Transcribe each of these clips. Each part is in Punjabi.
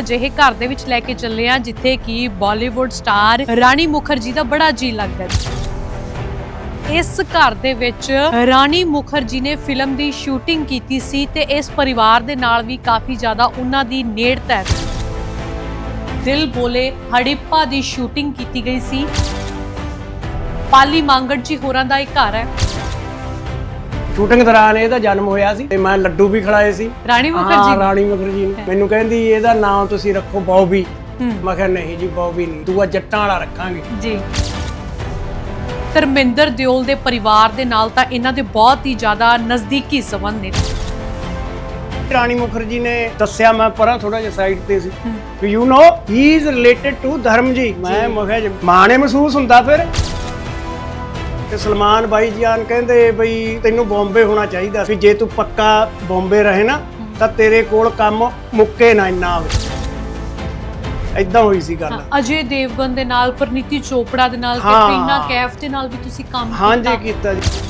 ਅਜਿਹੇ ਘਰ ਦੇ ਵਿੱਚ ਲੈ ਕੇ ਚੱਲੇ ਆ ਜਿੱਥੇ ਕਿ ਬਾਲੀਵੁੱਡ ਸਟਾਰ ਰਾਣੀ ਮੁਖਰਜੀ ਦਾ ਬੜਾ ਜੀ ਲੱਗਦਾ ਹੈ। ਇਸ ਘਰ ਦੇ ਵਿੱਚ ਰਾਣੀ ਮੁਖਰਜੀ ਨੇ ਫਿਲਮ ਦੀ ਸ਼ੂਟਿੰਗ ਕੀਤੀ ਸੀ ਤੇ ਇਸ ਪਰਿਵਾਰ ਦੇ ਨਾਲ ਵੀ ਕਾਫੀ ਜ਼ਿਆਦਾ ਉਹਨਾਂ ਦੀ ਨੇੜਤਾ ਹੈ। ਦਿਲ ਬੋਲੇ ਹੜਿੱਪਾ ਦੀ ਸ਼ੂਟਿੰਗ ਕੀਤੀ ਗਈ ਸੀ। ਪਾਲੀ ਮੰਗੜ ਜੀ ਹੋਰਾਂ ਦਾ ਇਹ ਘਰ ਹੈ। ਸ਼ੂਟਿੰਗ ਦੌਰਾਨ ਇਹਦਾ ਜਨਮ ਹੋਇਆ ਸੀ ਤੇ ਮੈਂ ਲੱਡੂ ਵੀ ਖਿਲਾਏ ਸੀ। ਰਾਣੀ ਹਾਂ ਮੁਖਰਜੀ ਰਾਣੀ ਮੁਖਰਜੀ ਨੂੰ। ਮੈਨੂੰ ਕਹਿੰਦੀ ਇਹਦਾ ਨਾਮ ਤੁਸੀਂ ਰੱਖੋ ਬੌਬੀ। ਮੈਂ ਕਿਹਾ ਨਹੀਂ ਜੀ ਬੌਬੀ ਨਹੀਂ। ਦੂਆ ਜੱਟਾਂ ਵਾਲਾ ਰੱਖਾਂਗੇ। ਜੀ। ਧਰਮਿੰਦਰ ਦਿਓਲ ਦੇ ਪਰਿਵਾਰ ਦੇ ਨਾਲ ਤਾਂ ਇਹਨਾਂ ਦੇ ਬਹੁਤ ਹੀ ਜ਼ਿਆਦਾ ਨਜ਼ਦੀਕੀ ਸੰਬੰਧ ਨੇ। ਰਾਣੀ ਮੁਖਰਜੀ ਨੇ ਦੱਸਿਆ ਮੈਂ ਪਰਾਂ ਥੋੜਾ ਜਿਹਾ ਸਾਈਡ ਤੇ ਸੀ। ਵੀ you know he is related to Dharam ji. ਮੈਂ ਮੈਂ ਕਿਹਾ ਜੀ, ਮਾਣੇ ਮਹਿਸੂਸ ਹੁੰਦਾ ਫਿਰ? ਤੇ ਸਲਮਾਨ ਬਾਈ ਜਾਨ ਕਹਿੰਦੇ ਬਈ ਤੈਨੂੰ ਬੰਬੇ ਹੋਣਾ ਚਾਹੀਦਾ ਸੀ ਜੇ ਤੂੰ ਪੱਕਾ ਬੰਬੇ ਰਹੇ ਨਾ ਤਾਂ ਤੇਰੇ ਕੋਲ ਕੰਮ ਮੁੱਕੇ ਨਾ ਇੰਨਾ ਐਦਾਂ ਹੋਈ ਸੀ ਗੱਲ। ਅਜੇ ਦੇਵਗਨ ਦੇ ਨਾਲ ਪ੍ਰਨੀਤੀ ਚੋਪੜਾ ਦੇ ਨਾਲ। ਕੈਟਰੀਨਾ ਕੈਫ ਦੇ ਨਾਲ ਵੀ ਤੁਸੀਂ ਕੰਮ ਹਾਂਜੀ ਕੀਤਾ। ਕੀਤਾ ਜੀ।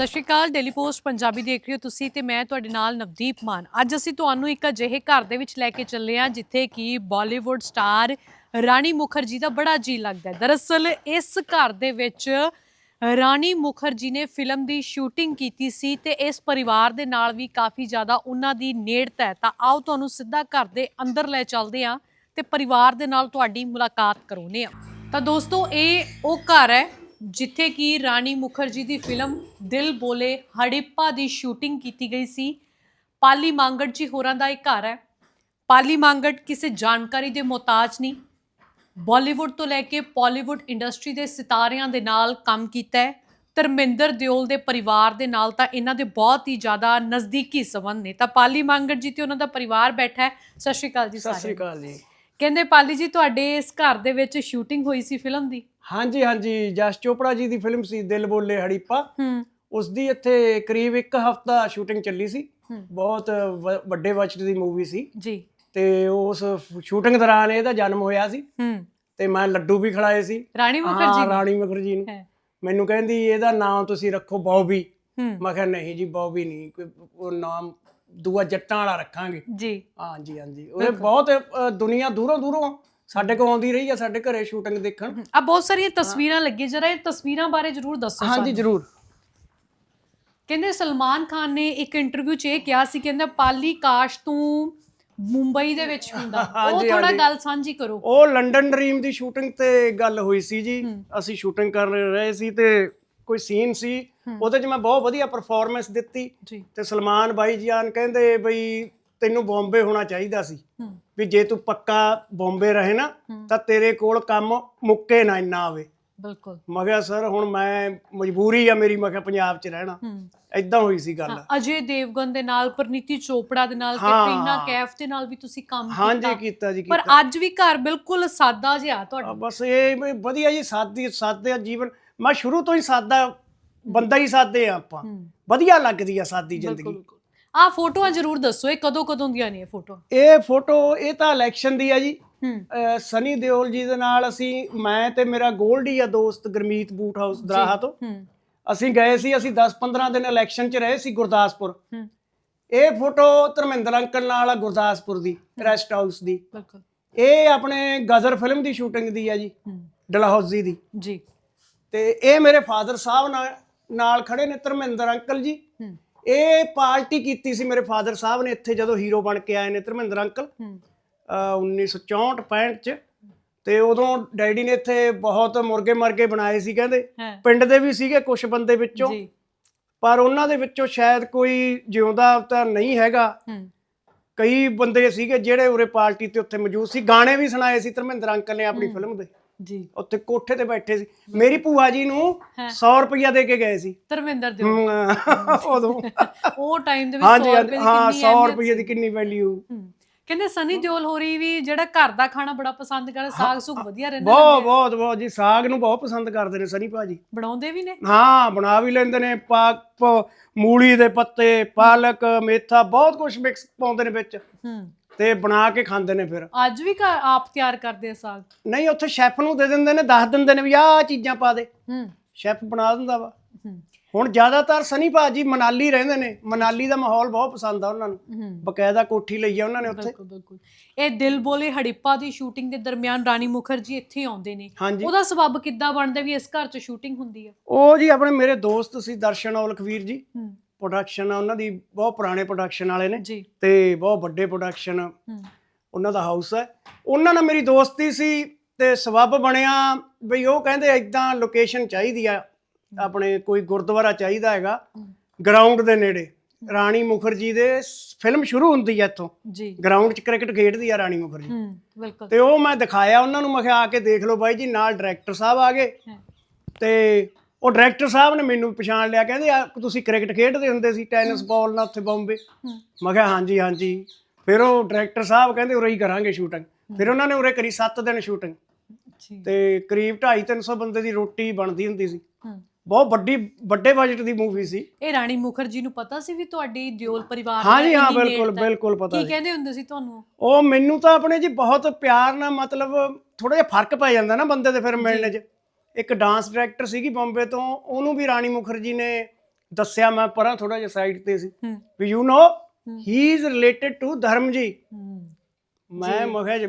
ਸਤਿ ਸ਼੍ਰੀ ਅਕਾਲ ਡੇਲੀ ਪੋਸਟ ਪੰਜਾਬੀ ਦੇਖ ਰਹੇ ਹੋ ਤੁਸੀਂ ਤੇ ਮੈਂ ਤੁਹਾਡੇ ਨਾਲ ਨਵਦੀਪ ਮਾਨ। ਅੱਜ ਅਸੀਂ ਤੁਹਾਨੂੰ ਇੱਕ ਅਜਿਹੇ ਘਰ ਦੇ ਵਿੱਚ ਲੈ ਕੇ ਚੱਲੇ ਹਾਂ ਜਿੱਥੇ ਕਿ ਬਾਲੀਵੁੱਡ ਸਟਾਰ ਰਾਣੀ ਮੁਖਰਜੀ ਦਾ ਬੜਾ ਜੀ ਲੱਗਦਾ ਹੈ। ਦਰਅਸਲ ਇਸ ਘਰ ਦੇ ਵਿੱਚ ਰਾਣੀ ਮੁਖਰਜੀ ਨੇ ਫਿਲਮ ਦੀ ਸ਼ੂਟਿੰਗ ਕੀਤੀ ਸੀ ਤੇ ਇਸ ਪਰਿਵਾਰ ਦੇ ਨਾਲ ਵੀ ਕਾਫੀ ਜ਼ਿਆਦਾ ਉਹਨਾਂ ਦੀ ਨੇੜਤਾ ਹੈ। ਤਾਂ ਆਓ ਤੁਹਾਨੂੰ ਸਿੱਧਾ ਘਰ ਦੇ ਅੰਦਰ ਲੈ ਚੱਲਦੇ ਹਾਂ ਤੇ ਪਰਿਵਾਰ ਦੇ ਨਾਲ ਤੁਹਾਡੀ ਮੁਲਾਕਾਤ ਕਰਾਉਂਦੇ ਹਾਂ। ਤਾਂ ਦੋਸਤੋ, ਇਹ ਉਹ ਘਰ ਹੈ ਜਿੱਥੇ ਕਿ ਰਾਣੀ ਮੁਖਰਜੀ ਦੀ ਫਿਲਮ ਦਿਲ ਬੋਲੇ ਹੜਿੱਪਾ ਦੀ ਸ਼ੂਟਿੰਗ ਕੀਤੀ ਗਈ ਸੀ। ਪਾਲੀ ਮੰਗੜ ਜੀ ਹੋਰਾਂ ਦਾ ਇਹ ਘਰ ਹੈ। ਪਾਲੀ ਮੰਗੜ ਕਿਸੇ ਜਾਣਕਾਰੀ ਦੇ ਮੁਹਤਾਜ ਨਹੀਂ। ਬਾਲੀਵੁੱਡ ਤੋਂ ਲੈ ਕੇ ਪਾਲੀਵੁੱਡ ਇੰਡਸਟਰੀ ਦੇ ਸਿਤਾਰਿਆਂ ਦੇ ਨਾਲ ਕੰਮ ਕੀਤਾ ਹੈ। ਧਰਮਿੰਦਰ ਦਿਓਲ ਦੇ ਪਰਿਵਾਰ ਦੇ ਨਾਲ ਤਾਂ ਇਹਨਾਂ ਦੇ ਬਹੁਤ ਹੀ ਜ਼ਿਆਦਾ ਨਜ਼ਦੀਕੀ ਸੰਬੰਧ ਨੇ। ਤਾਂ ਪਾਲੀ ਮੰਗੜ ਜੀ ਤੇ ਉਹਨਾਂ ਦਾ ਪਰਿਵਾਰ ਬੈਠਾ ਹੈ। ਸਤਿ ਸ਼੍ਰੀ ਅਕਾਲ ਜੀ ਸਤਿ ਸ੍ਰੀ ਸਾਰਿਆਂ ਅਕਾਲ ਜੀ। ਕਹਿੰਦੇ ਪਾਲੀ ਜੀ ਤੁਹਾਡੇ ਇਸ ਘਰ ਦੇ ਵਿੱਚ ਸ਼ੂਟਿੰਗ ਹੋਈ ਸੀ ਫਿਲਮ ਦੀ? ਹਾਂਜੀ ਹਾਂਜੀ ਜਸ ਚੋਪੜਾ ਜੀ ਦੀ ਫਿਲਮ ਸੀ ਦਿਲ ਬੋਲੇ ਹੜੀਪਾ। ਹੂੰ। ਉਸ ਦੀ ਇੱਥੇ ਕਰੀਬ ਇੱਕ ਹਫਤਾ ਸ਼ੂਟਿੰਗ ਚੱਲੀ ਸੀ। ਬਹੁਤ ਵ- ਵੱਡੇ ਬਜਟ ਦੀ ਮੂਵੀ ਸੀ। ਜੀ। ਤੇ ਉਸ ਸ਼ੂਟਿੰਗ ਦੌਰਾਨ ਇਹਦਾ ਜਨਮ ਹੋਇਆ ਸੀ। ਹੂੰ। ਤੇ ਮੈਂ ਲੱਡੂ ਵੀ ਖਿਲਾਏ ਸੀ। ਰਾਣੀ ਮੁਖਰਜੀ ਹਾਂ ਨੇ? ਰਾਣੀ ਮੁਖਰਜੀ ਨੂੰ। ਹੈ। ਮੈਨੂੰ ਕਹਿੰਦੀ ਇਹਦਾ ਨਾਮ ਤੁਸੀਂ ਰੱਖੋ ਬੌਬੀ। ਹੂੰ। ਮੈਂ ਕਿਹਾ ਨਹੀਂ ਜੀ ਬੌਬੀ ਨਹੀਂ। ਕੋਈ ਉਹ ਨਾਮ ਦੂਆ ਜੱਟਾਂ ਵਾਲਾ ਰੱਖਾਂਗੇ। ਜੀ। ਹਾਂਜੀ। ਹਾਂਜੀ ਉਹਦੇ ਬਹੁਤ ਅ, ਦੁਨੀਆ ਦੂਰੋਂ ਦੂਰੋਂ ਸਾਡੇ ਕੋਲ ਆਉਂਦੀ ਰਹੀ ਆ ਸਾਡੇ ਘਰੇ ਸ਼ੂਟਿੰਗ ਦੇਖਣ ਆ ਬਹੁਤ ਸਾਰੀਆਂ ਤਸਵੀਰਾਂ ਲੱਗੀਆਂ ਜਰਾ ਇਹ ਤਸਵੀਰਾਂ ਬਾਰੇ ਜਰੂਰ ਦੱਸੋ ਹਾਂਜੀ। ਜ਼ਰੂਰ ਕਹਿੰਦੇ ਸਲਮਾਨ ਖਾਨ ਨੇ ਇੱਕ ਇੰਟਰਵਿਊ 'ਚ ਇਹ ਕਿਹਾ ਸੀ ਕਹਿੰਦਾ ਪਾਲੀ ਕਾਸ਼ ਤੂੰ ਮੁੰਬਈ ਦੇ ਵਿੱਚ ਹੁੰਦਾ ਉਹ ਥੋੜਾ। ਗੱਲ ਸਾਂਝੀ ਕਰੋ ਉਹ ਲੰਡਨ ਡ੍ਰੀਮ ਦੀ ਸ਼ੂਟਿੰਗ ਤੇ ਗੱਲ ਹੋਈ ਸੀ ਜੀ। ਅਸੀਂ ਸ਼ੂਟਿੰਗ ਕਰ ਰਹੇ ਸੀ ਤੇ ਕੋਈ ਸੀਨ ਸੀ। ਉਹਦੇ 'ਚ ਮੈਂ ਬਹੁਤ ਵਧੀਆ ਪਰਫਾਰਮੈਂਸ ਦਿੱਤੀ ਤੇ ਸਲਮਾਨ ਬਾਈ ਜਾਨ ਕਹਿੰਦੇ ਬਈ ਤੈਨੂੰ ਬੰਬੇ ਹੋਣਾ ਚਾਹੀਦਾ ਸੀ। ਹੂੰ। ਵੀ ਜੇ ਤੂੰ ਪੱਕਾ ਬੰਬੇ ਰਹੇ ਨਾ ਹੂੰ। ਤਾਂ ਤੇਰੇ ਕੋਲ ਕੰਮ ਮੁੱਕੇ ਨਾ ਇੰਨਾ ਆਵੇ। ਬਿਲਕੁਲ। ਮੈਂ ਕਿਹਾ ਸਰ ਹੁਣ ਮੈਂ ਮਜਬੂਰੀ ਆ ਮੇਰੀ ਮੈਂ ਕਿਹਾ ਪੰਜਾਬ 'ਚ ਰਹਿਣਾ। ਹੂੰ। ਐਦਾਂ ਹੋਈ ਸੀ ਗੱਲ। ਹਾਂ, ਅਜੇ ਦੇਵਗਨ ਦੇ ਨਾਲ ਪ੍ਰਨੀਤੀ ਚੋਪੜਾ ਦੇ ਨਾਲ ਹਾਂ। ਕੈਟਰੀਨਾ ਕੈਫ ਦੇ ਨਾਲ ਵੀ ਤੁਸੀਂ ਕੰਮ ਹਾਂਜੀ ਕੀਤਾ ਕੀਤਾ ਜੀ ਪਰ ਕੀਤਾ। ਅੱਜ ਵੀ ਘਰ ਬਿਲਕੁਲ ਸਾਦਾ ਜਿਹਾ ਆ, ਤੁਹਾਡਾ ਬਸ ਇਹ ਵਧੀਆ ਜੀ ਸਾਦੀ ਸਾਦੇ ਜੀਵਨ। ਮੈਂ ਸ਼ੁਰੂ ਤੋਂ ਹੀ ਸਾਦਾ ਬੰਦਾ ਹੀ ਸਾਦੇ ਆ ਆਪਾਂ। ਹੂੰ। ਵਧੀਆ ਲੱਗਦੀ ਆ ਸਾਦੀ ਜ਼ਿੰਦਗੀ। ਬਿਲਕੁਲ। ਆ ਫੋਟੋਆਂ ਜਰੂਰ ਦੱਸੋ ਇਹ ਕਦੋਂ ਕਦੋਂ ਦੀਆਂ ਨੇ ਇਹ ਫੋਟੋ ਇਹ ਫੋਟੋ ਇਹ ਤਾਂ ਇਲੈਕਸ਼ਨ ਦੀ ਆ ਜੀ। ਹੂੰ। ਅਹ ਸਨੀ ਦਿਓਲ ਜੀ ਦੇ ਨਾਲ ਅਸੀਂ ਮੈਂ ਤੇ ਮੇਰਾ ਗੋਲਡੀ ਆ ਦੋਸਤ ਗਰਮੀਤ ਬੂਟ ਹਾਊਸ ਦਰਾਹਾ ਤੋਂ। ਹੂੰ। ਅਸੀਂ ਗਏ ਸੀ ਅਸੀਂ 10-15 ਦਿਨ ਇਲੈਕਸ਼ਨ 'ਚ ਰਹੇ ਸੀ ਗੁਰਦਾਸਪੁਰ। ਹੂੰ। ਇਹ ਫੋਟੋ ਧਰਮਿੰਦਰ ਅੰਕਲ ਨਾਲ ਆ ਗੁਰਦਾਸਪੁਰ ਦੀ ਰੈਸਟ ਹਾਊਸ ਦੀ। ਬਿਲਕੁਲ। ਇਹ ਆਪਣੇ ਗਜ਼ਰ ਫਿਲਮ ਦੀ ਸ਼ੂਟਿੰਗ ਦੀ ਆ ਜੀ ਹੂੰ। ਡਲਹੌਜ਼ੀ ਦੀ। ਜੀ। ਤੇ ਇਹ ਮੇਰੇ ਫਾਦਰ ਸਾਹਿਬ ਨਾਲ ਨਾਲ ਖੜੇ ਨੇ ਧਰਮਿੰਦਰ ਅੰਕਲ ਜੀ। ਹੂੰ। ਇਹ ਪਾਰਟੀ ਕੀਤੀ ਸੀ ਮੇਰੇ ਫਾਦਰ ਸਾਹਿਬ ਨੇ ਇੱਥੇ ਜਦੋਂ ਹੀਰੋ ਬਣ ਕੇ ਆਏ ਨੇ ਧਰਮਿੰਦਰ ਅੰਕਲ। ਹੂੰ। ਅਹ 1964 65 ਚ। ਤੇ ਉਦੋਂ ਡੈਡੀ ਨੇ ਇੱਥੇ ਬਹੁਤ ਮੁਰਗੇ ਮਰਗੇ ਬਣਾਏ ਸੀ ਕਹਿੰਦੇ। ਹੈ। ਪਿੰਡ ਦੇ ਵੀ ਸੀਗੇ ਕੁਝ ਬੰਦੇ ਵਿੱਚੋਂ। ਜੀ। ਪਰ ਉਹਨਾਂ ਦੇ ਵਿੱਚੋਂ ਸ਼ਾਇਦ ਕੋਈ ਜਿਉਂਦਾ ਤਾਂ ਨਹੀਂ ਹੈਗਾ। ਹੂੰ। ਕਈ ਬੰਦੇ ਸੀਗੇ ਜਿਹੜੇ ਉਰੇ ਪਾਰਟੀ ਤੇ ਉੱਥੇ ਮੌਜੂਦ ਸੀ। ਗਾਣੇ ਵੀ ਸੁਣਾਏ ਸੀ ਧਰਮਿੰਦਰ ਅੰਕਲ ਨੇ ਆਪਣੀ ਫਿਲਮ ਦੇ। ਜੀ। ਉੱਥੇ ਕੋਠੇ ਤੇ ਬੈਠੇ ਸੀ। ਮੇਰੀ ਭੂਆ ਜੀ ਨੂੰ ਹੈਂ। 100 ਰੁਪਇਆ ਦੇ ਕੇ ਗਏ ਸੀ। ਧਰਮਿੰਦਰ ਦੇ ਹਮ, ਉਦੋਂ। ਉਹ ਟਾਈਮ ਦੇ ਵਿੱਚ 100 ਹਾਂਜੀ। ਰੁਪਏ ਦੀ ਹਾਂ ਕਿੰਨੀ 100 ਅਹਿਮੀਅਤ ਰੁਪਏ ਦੀ ਸੀ। ਕਿੰਨੀ ਵੈਲਿਊ। ਕਹਿੰਦੇ ਸਨੀ ਦਿਓਲ ਹੋਰੀ ਵੀ ਜਿਹੜਾ ਘਰ ਦਾ ਖਾਣਾ ਬੜਾ ਪਸੰਦ ਕਰਦੇ ਸਾਗ ਸੁਗ ਵਧੀਆ ਰਹਿੰਦਾ ਬਹੁਤ ਬਹੁਤ ਬਹੁਤ ਜੀ ਸਾਗ ਨੂੰ ਬਹੁਤ ਪਸੰਦ ਕਰਦੇ ਨੇ ਸਨੀ ਭਾਜੀ। ਬਣਾਉਂਦੇ ਵੀ ਨੇ? ਹਾਂ ਬਣਾ ਵੀ ਲੈਂਦੇ ਨੇ ਪਾਕ ਮੂਲੀ ਦੇ ਪੱਤੇ ਪਾਲਕ ਮੇਥਾ ਬਹੁਤ ਕੁਝ ਮਿਕਸ ਪਾਉਂਦੇ ਨੇ ਵਿੱਚ। ਹੂੰ। ਤੇ ਬਣਾ ਕੇ ਖਾਂਦੇ ਨੇ ਫਿਰ। ਅੱਜ ਵੀ ਘਰ ਆਪ ਤਿਆਰ ਕਰਦੇ ਆ ਸਾਗ? ਨਹੀਂ ਉੱਥੇ ਸ਼ੈਫ ਨੂੰ ਦੇ ਦਿੰਦੇ ਨੇ ਦੱਸ ਦਿੰਦੇ ਨੇ ਵੀ ਆਹ ਚੀਜ਼ਾਂ ਪਾ ਦੇ। ਹੂੰ। ਸ਼ੈਫ ਬਣਾ ਦਿੰਦਾ ਵਾ। ਹੂੰ। ਹੁਣ ਜ਼ਿਆਦਾਤਰ ਸਨੀ ਭਾਜੀ ਮਨਾਲੀ ਰਹਿੰਦੇ ਨੇ। ਮਨਾਲੀ ਦਾ ਮਾਹੌਲ ਬਹੁਤ ਪਸੰਦ ਆ ਉਹਨਾਂ ਨੂੰ। ਬਕਾਇਦਾ ਕੋਠੀ ਲਈ ਆ ਉਹਨਾਂ ਨੇ ਉੱਥੇ। ਬਿਲਕੁਲ ਬਿਲਕੁਲ। ਇਹ ਦਿਲ ਬੋਲੇ ਹੜਿੱਪਾ ਦੀ ਸ਼ੂਟਿੰਗ ਦੇ ਦਰਮਿਆਨ ਰਾਣੀ ਮੁਖਰਜੀ ਇੱਥੇ ਆਉਂਦੇ ਨੇ। ਹਾਂਜੀ। ਉਹਦਾ ਸਬਬ ਕਿੱਦਾਂ ਬਣਦਾ ਵੀ ਇਸ ਘਰ 'ਚ ਸ਼ੂਟਿੰਗ ਹੁੰਦੀ ਹੈ ਉਹ ਜੀ ਆਪਣੇ ਮੇਰੇ ਦੋਸਤ ਸੀ ਦਰਸ਼ਨ ਔਲਖਵੀਰ ਜੀ। ਹੂੰ। ਪ੍ਰੋਡਕਸ਼ਨ ਆ ਉਹਨਾਂ ਦੀ ਬਹੁਤ ਪੁਰਾਣੇ ਪ੍ਰੋਡਕਸ਼ਨ ਵਾਲੇ ਨੇ ਜੀ। ਤੇ ਬਹੁਤ ਵੱਡੇ ਪ੍ਰੋਡਕਸ਼ਨ ਹੂੰ। ਉਹਨਾਂ ਦਾ ਹਾਊਸ ਹੈ ਉਹਨਾਂ ਨਾਲ ਮੇਰੀ ਦੋਸਤੀ ਸੀ ਤੇ ਸਬੱਬ ਬਣਿਆ ਬਈ ਉਹ ਕਹਿੰਦੇ ਐਦਾਂ ਲੋਕੇਸ਼ਨ ਚਾਹੀਦੀ ਆ। ਆਪਣੇ ਕੋਈ ਗੁਰਦੁਆਰਾ ਚਾਹੀਦਾ ਹੈਗਾ। ਗਰਾਊਂਡ ਦੇ ਨੇੜੇ। ਰਾਣੀ ਮੁਖਰਜੀ ਦੇ ਫਿਲਮ ਸ਼ੁਰੂ ਹੁੰਦੀ ਹੈ ਇੱਥੋਂ। ਜੀ। ਗਰਾਊਂਡ 'ਚ ਕ੍ਰਿਕਟ ਖੇਡਦੀ ਆ ਰਾਣੀ ਮੁਖਰਜੀ। ਹੂੰ ਬਿਲਕੁਲ। ਤੇ ਉਹ ਮੈਂ ਦਿਖਾਇਆ ਉਹਨਾਂ ਨੂੰ ਮੈਂ ਕਿਹਾ ਆ ਕੇ ਦੇਖ ਲਓ ਬਾਈ ਜੀ ਨਾਲ ਡਾਇਰੈਕਟਰ ਸਾਹਿਬ ਆ ਗਏ। ਤੇ ਉਹ ਡਾਇਰੈਕਟਰ ਸਾਹਿਬ ਨੇ ਮੈਨੂੰ ਪਛਾਣ ਲਿਆ ਕਹਿੰਦੇ ਆ ਤੁਸੀਂ ਕ੍ਰਿਕਟ ਖੇਡਦੇ ਹੁੰਦੇ ਸੀ ਟੈਨਿਸ ਬਾਲ ਨਾਲ ਉੱਥੇ ਬੰਬੇ। ਮੈਂ ਕਿਹਾ ਹਾਂਜੀ ਹਾਂਜੀ। ਫਿਰ ਉਹ ਡਾਇਰੈਕਟਰ ਸਾਹਿਬ ਕਹਿੰਦੇ ਉਰੇ ਹੀ ਕਰਾਂਗੇ ਸ਼ੂਟਿੰਗ ਫਿਰ ਉਹਨਾਂ ਨੇ ਉਰੇ ਕਰੀ 7 ਦਿਨ ਸ਼ੂਟਿੰਗ ਤੇ ਕਰੀਬ 2.5 300 ਬੰਦੇ ਦੀ ਰੋਟੀ ਬਣਦੀ ਹੁੰਦੀ ਸੀ। ਬਹੁਤ ਵੱਡੀ ਵੱਡੇ ਬਜਟ ਦੀ ਮੂਵੀ ਸੀ। ਇਹ ਰਾਣੀ ਮੁਖਰਜੀ ਨੂੰ ਪਤਾ ਸੀ ਵੀ ਤੁਹਾਡੀ ਦਿਓਲ ਪਰਿਵਾਰ ਹਾਂਜੀ ਨਾਲ ਹਾਂ ਬਿਲਕੁਲ ਹੈ? ਬਿਲਕੁਲ ਪਤਾ ਕੀ ਸੀ ਕਹਿੰਦੇ ਹੁੰਦੇ ਸੀ ਤੁਹਾਨੂੰ? ਉਹ ਮੈਨੂੰ ਤਾਂ ਆਪਣੇ ਜੀ ਬਹੁਤ ਪਿਆਰ ਨਾਲ ਮਤਲਬ ਥੋੜਾ ਜਿਹਾ ਫ਼ਰਕ ਪੈ ਜਾਂਦਾ ਨਾ ਬੰਦੇ ਦੇ ਫਿਰ ਮਿਲਣ 'ਚ। ਇੱਕ ਡਾਂਸ ਡਾਇਰੈਕਟਰ ਸੀਗੀ ਬੰਬੇ ਤੋਂ ਉਹਨੂੰ ਵੀ ਰਾਣੀ ਮੁਖਰਜੀ ਨੇ ਦੱਸਿਆ ਮੈਂ ਪਰਾਂ ਥੋੜਾ ਜਿਹਾ ਸਾਈਡ ਤੇ ਸੀ। ਹੂੰ। ਵੀ you know he. Is related to Dharam ji ਹੂੰ। ਮੈਂ ਕਿਹਾ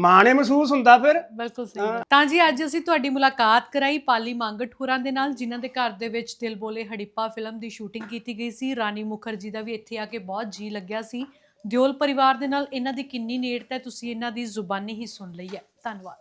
ਮਾਣੇ ਮਹਿਸੂਸ ਹੁੰਦਾ ਫਿਰ। ਬਿਲਕੁਲ ਸਹੀ ਗੱਲ। ਤਾਂ ਜੀ ਅੱਜ ਅਸੀਂ ਤੁਹਾਡੀ ਮੁਲਾਕਾਤ ਕਰਾਈ ਪਾਲੀ ਮੰਗਟ ਹੋਰਾਂ ਦੇ ਨਾਲ ਜਿਨ੍ਹਾਂ ਦੇ ਘਰ ਦੇ ਵਿੱਚ ਦਿਲ ਬੋਲੇ ਹੜਿੱਪਾ ਫਿਲਮ ਦੀ ਸ਼ੂਟਿੰਗ ਕੀਤੀ ਗਈ ਸੀ। ਰਾਣੀ ਮੁਖਰਜੀ ਦਾ ਵੀ ਇੱਥੇ ਆ ਕੇ ਬਹੁਤ ਜੀ ਲੱਗਿਆ ਸੀ। ਦਿਓਲ ਪਰਿਵਾਰ ਦੇ ਨਾਲ ਇਹਨਾਂ ਦੀ ਕਿੰਨੀ ਨੇੜਤਾ ਹੈ, ਤੁਸੀਂ ਇਹਨਾਂ ਦੀ ਜ਼ੁਬਾਨੀ ਹੀ ਸੁਣ ਲਈ ਹੈ। ਧੰਨਵਾਦ।